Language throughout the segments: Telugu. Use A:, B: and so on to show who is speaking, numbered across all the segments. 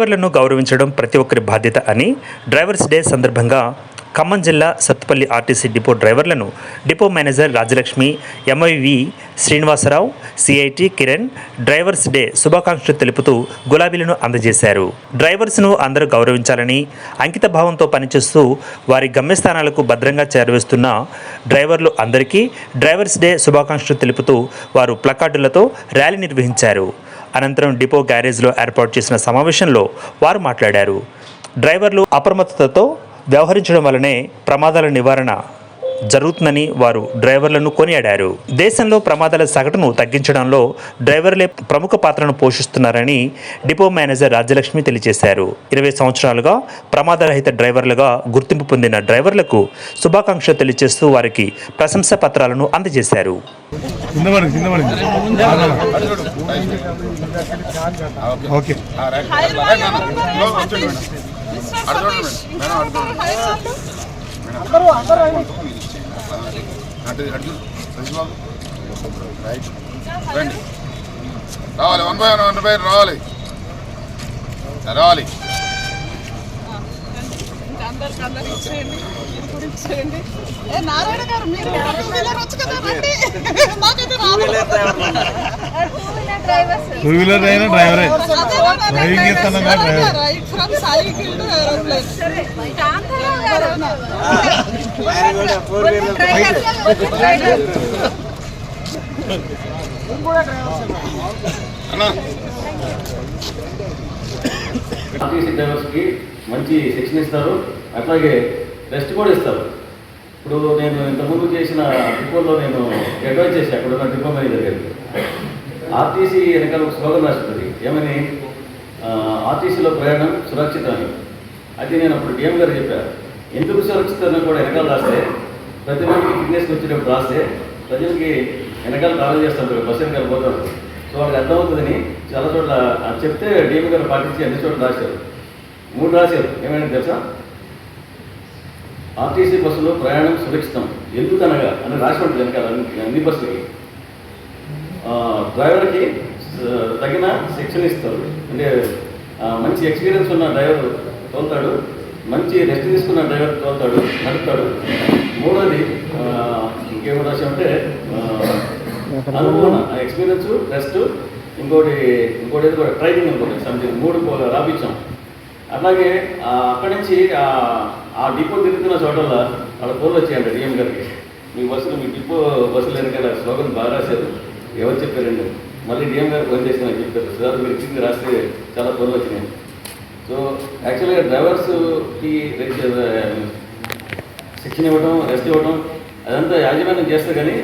A: డ్రైవర్లను గౌరవించడం ప్రతి ఒక్కరి బాధ్యత అని డ్రైవర్స్ డే సందర్భంగా ఖమ్మం జిల్లా Sathupalli RTC depot డ్రైవర్లను depot manager Rajalakshmi MIV Srinivasarao CIT Kiran drivers day శుభాకాంక్షలు తెలుపుతూ గులాబీలను అందజేశారు. డ్రైవర్స్ను అందరూ గౌరవించాలని అంకిత భావంతో పనిచేస్తూ వారి గమ్యస్థానాలకు భద్రంగా చేరవేస్తున్న డ్రైవర్లు అందరికీ డ్రైవర్స్ డే శుభాకాంక్షలు తెలుపుతూ వారు ప్లకార్డులతో ర్యాలీ నిర్వహించారు. అనంతరం డిపో గ్యారేజ్లో ఏర్పాటు చేసిన సమావేశంలో వారు మాట్లాడారు. డ్రైవర్లు అప్రమత్తతతో వ్యవహరించడం వల్లనే ప్రమాదాల నివారణ జరుగుతుందని వారు డ్రైవర్లను కొనియాడారు దేశంలో ప్రమాదాల సగటును తగ్గించడంలో డ్రైవర్లే ప్రముఖ పాత్రను పోషిస్తున్నారని డిపో మేనేజర్ రాజ్యలక్ష్మి తెలియజేశారు ఇరవై సంవత్సరాలుగా ప్రమాదరహిత డ్రైవర్లుగా గుర్తింపు పొందిన డ్రైవర్లకు శుభాకాంక్షలు తెలియజేస్తూ వారికి ప్రశంసా పత్రాలను అందజేశారు
B: రావాలి. One by one one by రావాలి. రావాలి.
C: నారాయణ గారు మీరు టూ వీలర్ వచ్చు కదా రండి మాకైతే రాదు
D: టూ వీలర్ అయినా డ్రైవరే. డ్రైవింగ్ చేస్తాను డ్రైవర్
E: డ్రైవర్స్కి మంచి శిక్షణ ఇస్తారు. అట్లాగే రెస్ట్ కూడా ఇస్తారు. ఇప్పుడు నేను ఇంతకుముందు చేసిన డిపోలో నేను అడ్వైజ్ చేసి అక్కడ ఉన్న డిపో మేనేజర్ గారికి. ఆర్టీసీ వెనకాల ఒక స్లోగన్ రాస్తుంది ఏమని? ఆర్టీసీలో ప్రయాణం సురక్షితం అని అది నేను అప్పుడు డిఎం గారు చెప్పాను ఎందుకు సురక్షితం కూడా వెనకాల రాస్తే ప్రతి మందికి ఫిట్నెస్కి వచ్చేటప్పుడు రాస్తే ప్రజలకి వెనకాల కాల్ చేస్తారు బస్సు వెనకాల పోతారు సో వాళ్ళకి అర్థమవుతుందని చాలా చోట్ల అది చెప్తే డిఎం గారు పాటించి అన్ని చోట్ల రాశారు. మూడు రాశారు. ఏమైనా తెలుసా? ఆర్టీసీ బస్సులో ప్రయాణం సురక్షితం. ఎందుకనగా? అని రాసి ఉంటుంది వెనకాల అన్ని- బస్సులకి. డ్రైవర్కి తగిన శిక్షణ ఇస్తారు. అంటే మంచి ఎక్స్పీరియన్స్ ఉన్న డ్రైవర్ తోలుతాడు మంచి రెస్ట్ తీసుకున్న డ్రైవర్ తోలుతాడు నడుపుతాడు. మూడోది ఆ, ఇంకేం రాశామంటే ఆ, అనుభవం ఎక్స్పీరియన్స్ రెస్ట్ ఇంకోటి ఇంకోటి ఏదో కూడా ట్రైనింగ్ ఇంకోటి సంథింగ్ మూడు రాపించాం అట్లాగే ఆ, అక్కడి నుంచి ఆ డిపో తిరుగుతున్న చోటల్లో వాళ్ళ ఫోన్లు వచ్చాయండి డిఎం గారికి. మీ బస్సులు మీ డిపో బస్సులు వెనకాల స్లోగన్ బాగా రాశారు. ఎవరు చెప్పారండి? మళ్ళీ డిఎం గారు ఫోన్ చేసి నాకు చెప్పారు. సార్ మీరు ఇచ్చింది రాస్తే చాలా పనులు వచ్చినాయి. సో యాక్చువల్గా డ్రైవర్స్కి శిక్షణ ఇవ్వడం రెస్ట్ ఇవ్వడం అదంతా యాజమాన్యం చేస్తే కానీ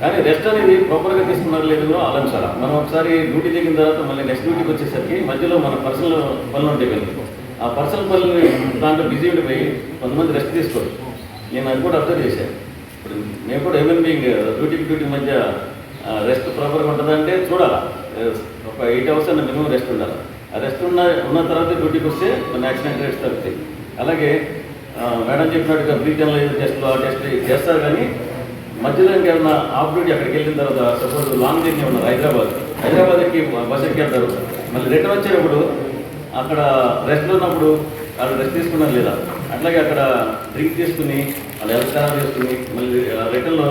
E: కానీ రెస్ట్ అనేది ప్రాపర్గా తీసుకున్నారు లేదో ఆలోచించాలి మనం ఒకసారి డ్యూటీ దిగిన తర్వాత మళ్ళీ నెక్స్ట్ డ్యూటీకి వచ్చేసరికి మధ్యలో మన పర్సనల్ పనులు ఉంటాయి కదా. ఆ పర్సనల్ పనులు దాంట్లో బిజీ ఉండిపోయి కొంతమంది రెస్ట్ తీసుకోరు. నేను అది కూడా అబ్జర్వ్ చేశాను. ఇప్పుడు నేను కూడా హ్యూమన్ బీయింగ్ డ్యూటీకి డ్యూటీ మధ్య రెస్ట్ ప్రాపర్గా ఉంటుందంటే చూడాలా. ఒక ఎయిట్ అవర్స్ అన్న మినిమం రెస్ట్ ఉండాలి. ఆ రెస్ట్ ఉన్న ఉన్న తర్వాత డ్యూటీకి వస్తే మన యాక్సిడెంట్ రేట్స్ తగ్గుతాయి. అలాగే మేడం చెప్పినట్టుగా బ్రీత్ టెస్ట్లు ఆ టెస్ట్ చేస్తారు కానీ మధ్యలో ఇంకేమన్నా ఆఫ్ డ్యూటీ అక్కడికి వెళ్ళిన తర్వాత సపోజ్ లాంగ్ జర్నీ ఉన్నారు హైదరాబాద్ హైదరాబాద్కి బస్ ఎక్కి వెళ్తారు. మళ్ళీ రిటర్న్ వచ్చేటప్పుడు అక్కడ రెస్ట్లో ఉన్నప్పుడు వాళ్ళు రెస్ట్ తీసుకున్నారు లేదా? అట్లాగే అక్కడ డ్రింక్ తీసుకుని వాళ్ళు హెల్త్ ఖరాబ్ చేసుకుని మళ్ళీ రిటర్న్లో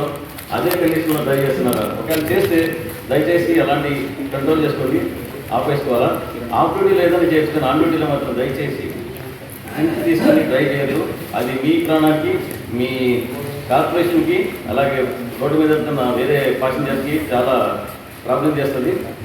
E: అదే కండిషన్లో డ్రైవ్ చేస్తున్నారు ఒకవేళ చేస్తే దయచేసి అలాంటి కంట్రోల్ చేసుకొని ఆపేసుకోవాలా? ఆఫ్ డ్యూటీ లేదని చేసుకుని ఆన్ డ్యూటీలో మాత్రం దయచేసి డ్రింక్ తీసుకొని డ్రైవ్ చేయరు అది మీ ప్రాణానికి మీ కార్పొరేషన్కి అలాగే రోడ్డు మీద వేరే ప్యాసింజర్కి చాలా ప్రాబ్లం చేస్తుంది.